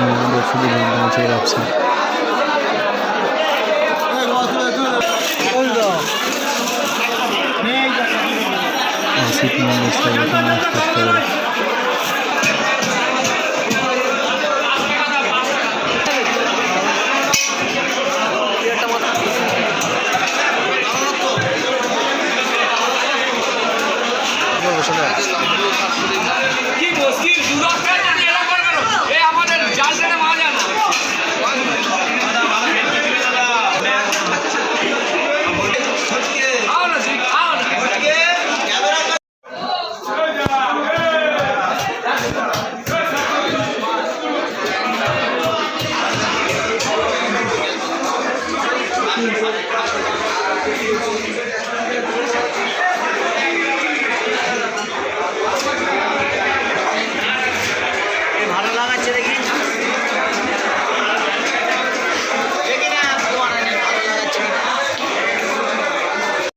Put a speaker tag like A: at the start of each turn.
A: শুধু বন্ধু ব্যবসা আসিফ পারে বসে
B: ভালো লাগাচ্ছে দেখি?